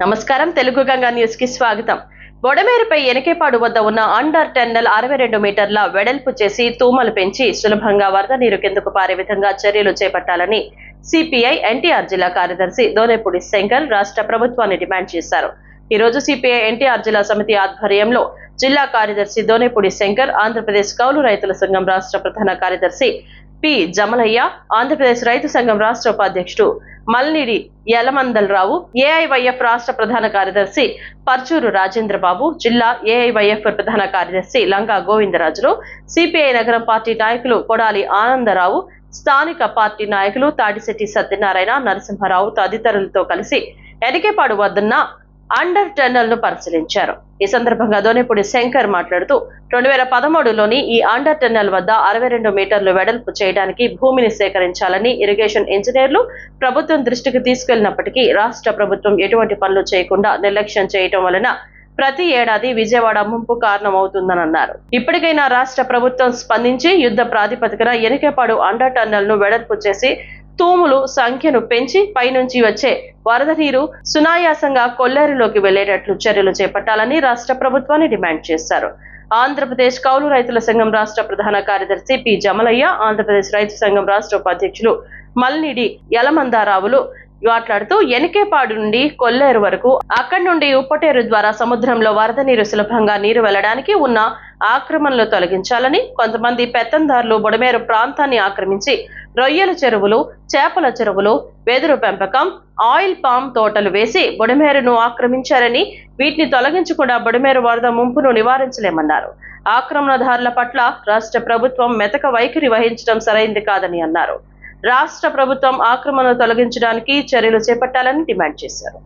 నమస్కారం. తెలుగు గంగా న్యూస్కి స్వాగతం. బొడమేరుపై ఎనకేపాడు వద్ద ఉన్న అండర్ టెన్నెల్ అరవై రెండు మీటర్ల వెడల్పు చేసి తూమలు పెంచి సులభంగా వరద నీరు కిందకు పారే విధంగా చర్యలు చేపట్టాలని సిపిఐ ఎన్టీఆర్ జిల్లా కార్యదర్శి దోనేపూడి శంకర్ రాష్ట్ర ప్రభుత్వాన్ని డిమాండ్ చేశారు. ఈ రోజు సిపిఐ ఎన్టీఆర్ జిల్లా సమితి ఆధ్వర్యంలో జిల్లా కార్యదర్శి దోనేపూడి శంకర్ ఆంధ్రప్రదేశ్ కౌలు రైతుల సంఘం రాష్ట్ర ప్రధాన కార్యదర్శి పి. జమలయ్య ఆంధ్రప్రదేశ్ రైతు సంఘం రాష్ట్ర ఉపాధ్యక్షుడు మల్నిడి యలమందలరావు ఏఐవైఎఫ్ రాష్ట్ర ప్రధాన కార్యదర్శి పర్చూరు రాజేంద్రబాబు జిల్లా ఏఐవైఎఫ్ ప్రధాన కార్యదర్శి లంగా గోవిందరాజులు సిపిఐ నగరం పార్టీ నాయకులు కొడాలి ఆనందరావు స్థానిక పార్టీ నాయకులు తాడిశెట్టి సత్యనారాయణ నరసింహారావు తదితరులతో కలిసి ఎడికేపాడు వద్దన్న అండర్ టెన్నెల్ను పరిశీలించారు. ఈ సందర్భంగా దోనిపూడి శంకర్ మాట్లాడుతూ రెండు వేల పదమూడులోని ఈ అండర్ టెన్నెల్ వద్ద అరవై రెండు మీటర్లు వెడల్పు చేయడానికి భూమిని సేకరించాలని ఇరిగేషన్ ఇంజనీర్లు ప్రభుత్వం దృష్టికి తీసుకెళ్ళినప్పటికీ రాష్ట్ర ప్రభుత్వం ఎటువంటి పనులు చేయకుండా నిర్లక్ష్యం చేయటం వలన ప్రతి ఏడాది విజయవాడ ముంపు కారణమవుతుందని అన్నారు ఇప్పటికైనా రాష్ట్ర ప్రభుత్వం స్పందించి యుద్ధ ప్రాతిపదికన ఎనికేపాడు అండర్ టన్నెల్ను వెడల్పు చేసి తూములు సంఖ్యను పెంచి పైనుంచి వచ్చే వరద నీరు సునాయాసంగా కొల్లేరులోకి వెళ్ళేటట్లు చర్యలు చేపట్టాలని రాష్ట్ర ప్రభుత్వాన్ని డిమాండ్ చేశారు. ఆంధ్రప్రదేశ్ కౌలు రైతుల సంఘం రాష్ట్ర ప్రధాన కార్యదర్శి పి. జమలయ్య ఆంధ్రప్రదేశ్ రైతు సంఘం రాష్ట్ర ఉపాధ్యక్షులు మల్నిడి యలమందారావులు మాట్లాడుతూ ఎనికేపాడు నుండి కొల్లేరు వరకు అక్కడి నుండి ఉప్పటేరు ద్వారా సముద్రంలో వరద నీరు సులభంగా నీరు వెళ్ళడానికి ఉన్న ఆక్రమణలు తొలగించాలని కొంతమంది పెత్తందారులు బుడమేరు ప్రాంతాన్ని ఆక్రమించి రొయ్యల చెరువులు చేపల చెరువులు వెదురు పెంపకం ఆయిల్ పామ్ తోటలు వేసి బుడమేరును ఆక్రమించారని వీటిని తొలగించకుండా బుడమేరు వరద ముంపును నివారించలేమన్నారు. ఆక్రమణదారుల పట్ల రాష్ట్ర ప్రభుత్వం మెతక వైఖరి వహించడం సరైంది కాదని అన్నారు. రాష్ట్ర ప్రభుత్వం ఆక్రమణను తొలగించడానికి చర్యలు చేపట్టాలని డిమాండ్ చేశారు.